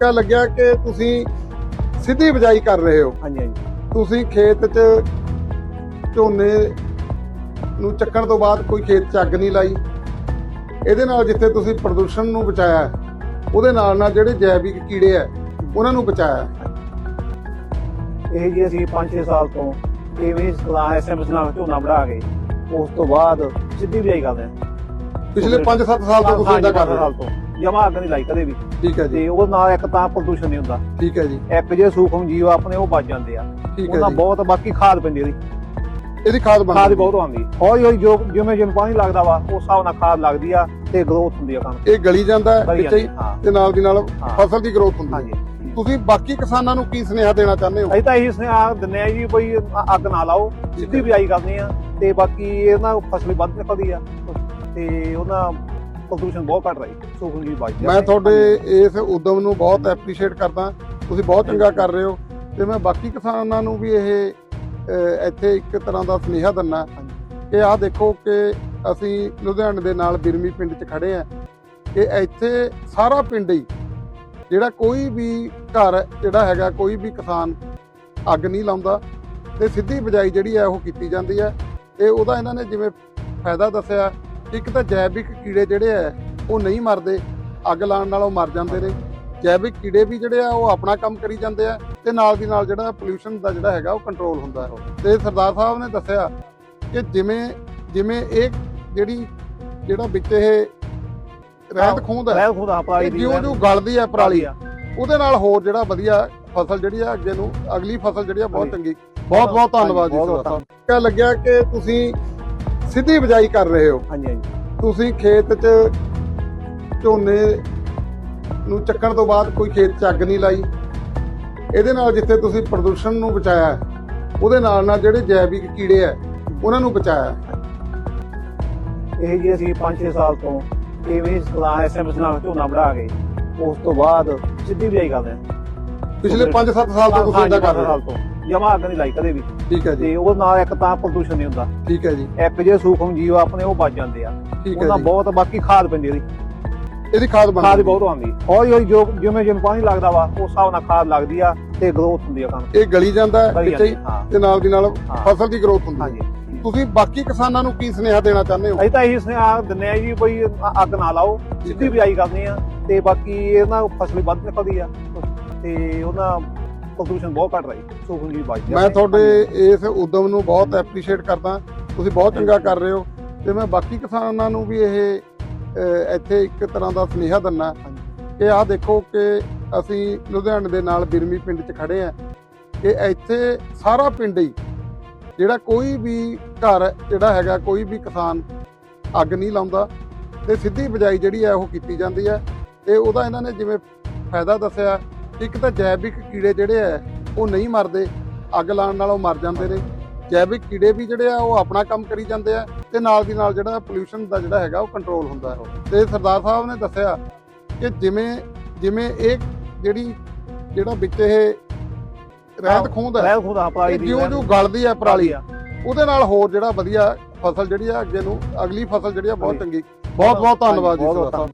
ਪਤਾ ਲੱਗਿਆ ਕਿ ਤੁਸੀਂ ਸਿੱਧੀ ਬਿਜਾਈ ਕਰ ਰਹੇ ਹੋ? ਹਾਂਜੀ ਹਾਂਜੀ। ਤੁਸੀਂ ਖੇਤ 'ਚ ਝੋਨੇ ਨੂੰ ਚੱਕਣ ਤੋਂ ਬਾਅਦ ਕੋਈ ਖੇਤ 'ਚ ਅੱਗ ਨਹੀਂ ਲਾਈ। ਇਹਦੇ ਨਾਲ ਜਿੱਥੇ ਤੁਸੀਂ ਪ੍ਰਦੂਸ਼ਣ ਨੂੰ ਬਚਾਇਆ ਉਹਦੇ ਨਾਲ ਨਾਲ ਜਿਹੜੇ ਜੈਵਿਕ ਕੀੜੇ ਆ ਉਹਨਾਂ ਨੂੰ ਬਚਾਇਆ। ਇਹ ਜੀ ਅਸੀਂ 5-6 ਸਾਲ ਤੋਂ ਇਵੇਂ ਸਲਾ ਐਸਐਮਐਸ ਨਾਲ ਝੋਨਾ ਬਣਾ ਕੇ ਉਸ ਤੋਂ ਬਾਅਦ ਸਿੱਧੀ ਬਿਜਾਈ ਕਰਦੇ ਪਿਛਲੇ 5-7 ਸਾਲ ਤੋਂ ਤੁਸੀਂ ਇਦਾਂ ਕਰ ਰਹੇ ਸਾਲ ਹੋ? ਤੋਂ। ਜਮਾ ਅੱਗ ਨਹੀਂ ਲਾਈ ਕਦੇ ਵੀ। ਠੀਕ ਹੈ ਜੀ। ਤੇ ਉਹ ਨਾਲ ਇੱਕ ਤਾਂ ਪ੍ਰਦੂਸ਼ਣ ਨਹੀਂ ਹੁੰਦਾ। ਠੀਕ ਹੈ ਜੀ। ਇੱਕ ਜੇ ਸੂਖਮ ਜੀਵ ਆਪਣੇ ਉਹ ਬਚ ਜਾਂਦੇ ਆ। ਉਹਨਾਂ ਬਹੁਤ ਬਾਕੀ ਖਾਦ ਪੈਂਦੀ ਇਹਦੀ। ਇਹਦੀ ਖਾਦ ਬਣ ਖਾਦ ਬਹੁਤ ਆਉਂਦੀ। ਹੌਲੀ ਹੌਲੀ ਜੋ ਜਿਵੇਂ ਜਿਵੇਂ ਪਾਣੀ ਲੱਗਦਾ ਵਾ ਉਸ ਹਿਸਾਬ ਨਾਲ ਖਾਦ ਲੱਗਦੀ ਆ ਤੇ ਗਰੋਥ ਹੁੰਦੀ ਆ ਕਣਕ ਇਹ ਗਲੀ ਜਾਂਦਾ ਵਿੱਚ ਤੇ ਨਾਲ ਦੀ ਨਾਲ। ਫਸਲ ਦੀ ਗਰੋਥ ਹੁੰਦੀ ਹੈ ਹਾਂਜੀ। ਤੁਸੀਂ ਬਾਕੀ ਕਿਸਾਨਾਂ ਨੂੰ ਕੀ ਸੁਨੇਹਾ ਦੇਣਾ ਚਾਹੁੰਦੇ ਹੋ? ਅਸੀਂ ਤਾਂ ਇਹੀ ਸੁਨੇਹਾ ਦਿੰਦੇ ਆ ਜੀ ਬਈ ਅੱਗ ਨਾ ਲਾਓ। ਸਿੱਧੀ ਬਿਜਾਈ ਕਰਨੀ ਆ ਤੇ ਬਾਕੀ ਇਹਨਾਂ ਫਸਲ ਵੱਧ ਨਿਕਲਦੀ ਆ। ਤੇ ਉਹਨਾਂ ਪ੍ਰਦੂਸ਼ਣ ਬਹੁਤ ਘਟ ਰਹੀ ਸੂਖਮ ਜੀ ਬਚ ਮੈਂ ਤੁਹਾਡੇ ਇਸ ਉਦਮ ਨੂੰ ਬਹੁਤ ਐਪਰੀਸ਼ੀਏਟ ਕਰਦਾ ਤੁਸੀਂ ਬਹੁਤ ਚੰਗਾ ਕਰ ਰਹੇ ਹੋ ਤੇ ਮੈਂ ਬਾਕੀ ਕਿਸਾਨਾਂ ਨੂੰ ਵੀ ਇਹ ਇੱਥੇ ਇੱਕ ਤਰ੍ਹਾਂ ਦਾ ਸੁਨੇਹਾ ਦਿੰਨਾ ਕਿ ਆਹ ਦੇਖੋ ਕਿ ਅਸੀਂ ਲੁਧਿਆਣੇ ਦੇ ਨਾਲ ਬਿਰਮੀ ਪਿੰਡ 'ਚ ਖੜੇ ਆ ਕਿ ਇੱਥੇ ਸਾਰਾ ਪਿੰਡ ਹੀ ਜਿਹੜਾ ਕੋਈ ਵੀ ਘਰ ਜਿਹੜਾ ਹੈਗਾ ਕੋਈ ਵੀ ਕਿਸਾਨ ਅੱਗ ਨਹੀਂ ਲਾਉਂਦਾ ਤੇ ਸਿੱਧੀ ਬਿਜਾਈ ਜਿਹੜੀ ਹੈ ਉਹ ਕੀਤੀ ਜਾਂਦੀ ਹੈ ਤੇ ਉਹਦਾ ਇਹਨਾਂ ਨੇ ਜਿਵੇਂ ਫਾਇਦਾ ਦੱਸਿਆ ਇੱਕ ਤਾਂ ਜੈਵਿਕ ਕੀੜੇ ਜਿਹੜੇ ਆ ਉਹ ਨਹੀਂ ਮਰਦੇ ਅੱਗ ਲਾਉਣ ਨਾਲ ਉਹ ਮਰ ਜਾਂਦੇ ਨੇ। ਜੈਵਿਕ ਕੀੜੇ ਵੀ ਜਿਹੜੇ ਆ ਉਹ ਆਪਣਾ ਕੰਮ ਕਰੀ ਜਾਂਦੇ ਆ ਤੇ ਨਾਲ ਦੀ ਨਾਲ ਜਿਹੜਾ ਪੋਲੂਸ਼ਨ ਦਾ ਜਿਹੜਾ ਹੈਗਾ ਉਹ ਕੰਟਰੋਲ ਹੁੰਦਾ ਹੈ। ਤੇ ਸਰਦਾਰ ਸਾਹਿਬ ਨੇ ਦੱਸਿਆ ਕਿ ਜਿਵੇਂ ਜਿਵੇਂ ਇਹ ਜਿਹੜੀ ਜਿਹੜਾ ਵਿੱਚ ਇਹ ਰਹਿਤ ਖੂੰਦ ਹੈ ਰਹਿ ਖੁਦਾ ਪਰਾਲੀ ਇਹ ਦੀ ਜਿਉਂ ਜਿਉਂ ਗਲਦੀ ਹੈ ਪਰਾਲੀ ਉਹਦੇ ਨਾਲ ਹੋਰ ਜਿਹੜਾ ਵਧੀਆ ਫਸਲ ਜਿਹੜੀ ਆ ਅੱਗੇ ਨੂੰ ਅਗਲੀ ਫਸਲ ਜਿਹੜੀ ਆ ਬਹੁਤ। ਚੰਗੀ। ਬਹੁਤ ਬਹੁਤ ਧੰਨਵਾਦ ਜੀ ਕਿਆ ਲੱਗਿਆ ਕਿ ਤੁਸੀਂ ਸਿੱਧੀ ਬਿਜਾਈ ਕਰ ਰਹੇ ਹੋ। ਹਾਂਜੀ ਹਾਂਜੀ। ਤੁਸੀਂ ਖੇਤ 'ਚ ਝੋਨੇ ਨੂੰ ਚੱਕਣ ਤੋਂ ਬਾਅਦ ਕੋਈ ਖੇਤ 'ਚ ਅੱਗ ਨਹੀਂ ਲਾਈ। ਇਹਦੇ ਨਾਲ ਜਿੱਥੇ ਤੁਸੀਂ ਪ੍ਰਦੂਸ਼ਣ ਨੂੰ ਬਚਾਇਆ ਉਹਦੇ ਨਾਲ ਨਾਲ ਜਿਹੜੇ ਜੈਵਿਕ ਕੀੜੇ ਆ ਉਹਨਾਂ ਨੂੰ ਬਚਾਇਆ। ਇਹ ਜੀ ਅਸੀਂ 5-6 ਸਾਲ ਤੋਂ ਇਵੇਂ ਸਲਾ ਐਸਐਮਐਸ ਨਾਲ ਝੋਨਾ ਬਣਾ ਕੇ ਉਸ ਤੋਂ ਬਾਅਦ ਸਿੱਧੀ ਬਿਜਾਈ ਕਰਦੇ ਹਾਂ। ਪਿਛਲੇ 5-7 ਸਾਲ ਤੋਂ ਤੁਸੀਂ ਇਦਾਂ ਕਰ ਰਹੇ ਹੋ। ਸਾਲ ਤੋਂ। ਜਮਾ ਅੱਗ ਨਹੀਂ ਲਾਈ ਕਦੇ ਵੀ। ਠੀਕ ਹੈ ਜੀ। ਤੇ ਉਹ ਨਾਲ ਇੱਕ ਤਾਂ ਪ੍ਰਦੂਸ਼ਣ ਨਹੀਂ ਹੁੰਦਾ। ਠੀਕ ਹੈ ਜੀ। ਇੱਕ ਜੇ ਸੂਖਮ ਜੀਵ ਆਪਣੇ ਉਹ ਬਚ ਜਾਂਦੇ ਆ। ਠੀਕ ਹੈ ਉਹਨਾਂ ਜੀ। ਬਹੁਤ ਬਾਕੀ ਖਾਦ ਪੈਂਦੀ ਇਹਦੀ। ਇਹਦੀ ਖਾਦ ਖਾਦ ਬਹੁਤ ਆਉਂਦੀ। ਹੌਲੀ ਹੌਲੀ ਜੋ ਜਿਵੇਂ ਜਿਵੇਂ ਪਾਣੀ ਲੱਗਦਾ ਵਾ ਉਸ ਹਿਸਾਬ ਨਾਲ ਖਾਦ ਲੱਗਦੀ ਆ ਤੇ ਗਰੋਥ ਹੁੰਦੀ ਆ ਕਣਕ ਇਹ ਗਲੀ ਜਾਂਦਾ ਹੈ ਵਿੱਚ ਹੀ ਹਾਂ। ਤੇ ਨਾਲ ਦੀ ਨਾਲ ਹਾਂ। ਫਸਲ ਦੀ ਗਰੋਥ ਹੁੰਦੀ ਹੈ ਹਾਂਜੀ। ਤੁਸੀਂ ਬਾਕੀ ਕਿਸਾਨਾਂ ਨੂੰ ਕੀ ਸੁਨੇਹਾ ਦੇਣਾ ਚਾਹੁੰਦੇ ਹੋ? ਅਸੀਂ ਤਾਂ ਇਹੀ ਸੁਨੇਹਾ ਦਿੰਦੇ ਆ ਜੀ ਬਈ ਅ- ਅੱਗ ਨਾ ਲਾਓ ਸਿੱਧੀ ਬਿਜਾਈ ਕਰਨੀ ਆ ਤੇ ਬਾਕੀ ਇਹਨਾਂ ਫਸਲ ਵੱਧ ਨਿਕਲਦੀ ਆ। ਤੇ ਉਹਨਾਂ ਪ੍ਰਦੂਸ਼ਣ ਬਹੁਤ ਘਟ ਰਹੀ ਸੂਖਮ ਜੀ ਬਚ ਮੈਂ ਤੁਹਾਡੇ ਇਸ ਉਦਮ ਨੂੰ ਬਹੁਤ ਐਪਰੀਸ਼ੀਏਟ ਕਰਦਾ। ਤੁਸੀਂ ਬਹੁਤ ਚੰਗਾ ਕਰ ਰਹੇ ਹੋ ਤੇ ਮੈਂ ਬਾਕੀ ਕਿਸਾਨਾਂ ਨੂੰ ਵੀ ਇਹ ਇੱਥੇ ਇੱਕ ਤਰ੍ਹਾਂ ਦਾ ਸੁਨੇਹਾ ਦਿੰਨਾ ਕਿ ਆਹ ਦੇਖੋ ਕਿ ਅਸੀਂ ਲੁਧਿਆਣੇ ਦੇ ਨਾਲ ਬਿਰਮੀ ਪਿੰਡ 'ਚ ਖੜੇ ਆ। ਕਿ ਇੱਥੇ ਸਾਰਾ ਪਿੰਡ ਹੀ ਜਿਹੜਾ ਕੋਈ ਵੀ ਘਰ ਜਿਹੜਾ ਹੈਗਾ ਕੋਈ ਵੀ ਕਿਸਾਨ ਅੱਗ ਨਹੀਂ ਲਾਉਂਦਾ ਤੇ ਸਿੱਧੀ ਬਿਜਾਈ ਜਿਹੜੀ ਹੈ ਉਹ ਕੀਤੀ ਜਾਂਦੀ ਹੈ। ਤੇ ਉਹਦਾ ਇਹਨਾਂ ਨੇ ਜਿਵੇਂ ਫਾਇਦਾ ਦੱਸਿਆ ਇੱਕ ਤਾਂ ਜੈਵਿਕ ਕੀੜੇ ਜਿਹੜੇ ਆ ਉਹ ਨਹੀਂ ਮਰਦੇ ਅੱਗ ਲਾਉਣ ਨਾਲ ਉਹ ਮਰ ਜਾਂਦੇ ਨੇ। ਜੈਵਿਕ ਕੀੜੇ ਵੀ ਜਿਹੜੇ ਆ ਉਹ ਆਪਣਾ ਕੰਮ ਕਰੀ ਜਾਂਦੇ ਆ ਤੇ ਨਾਲ ਦੀ ਨਾਲ ਜਿਹੜਾ ਪੋਲੂਸ਼ਨ ਦਾ ਜਿਹੜਾ ਹੈਗਾ ਉਹ ਕੰਟਰੋਲ ਹੁੰਦਾ ਹੈ। ਤੇ ਸਰਦਾਰ ਸਾਹਿਬ ਨੇ ਦੱਸਿਆ ਕਿ ਜਿਵੇਂ ਜਿਵੇਂ ਇਹ ਜਿਹੜੀ ਜਿਹੜਾ ਵਿੱਚ ਇਹ ਰਹਿਤ ਖੂੰਦ ਹੈ ਰਹਿ ਖੁਦਾ ਪਰਾਲੀ ਇਹ ਦੀ ਜਿਉਂ ਜਿਉਂ ਗਲਦੀ ਹੈ ਪਰਾਲੀ ਉਹਦੇ ਨਾਲ ਹੋਰ ਜਿਹੜਾ ਵਧੀਆ ਫਸਲ ਜਿਹੜੀ ਆ ਅੱਗੇ ਨੂੰ ਅਗਲੀ ਫਸਲ ਜਿਹੜੀ ਆ ਬਹੁਤ ਚੰਗੀ। ਬਹੁਤ ਬਹੁਤ ਧੰਨਵਾਦ ਜੀ ਸਰਦਾਰ ਸਾਹਿਬ।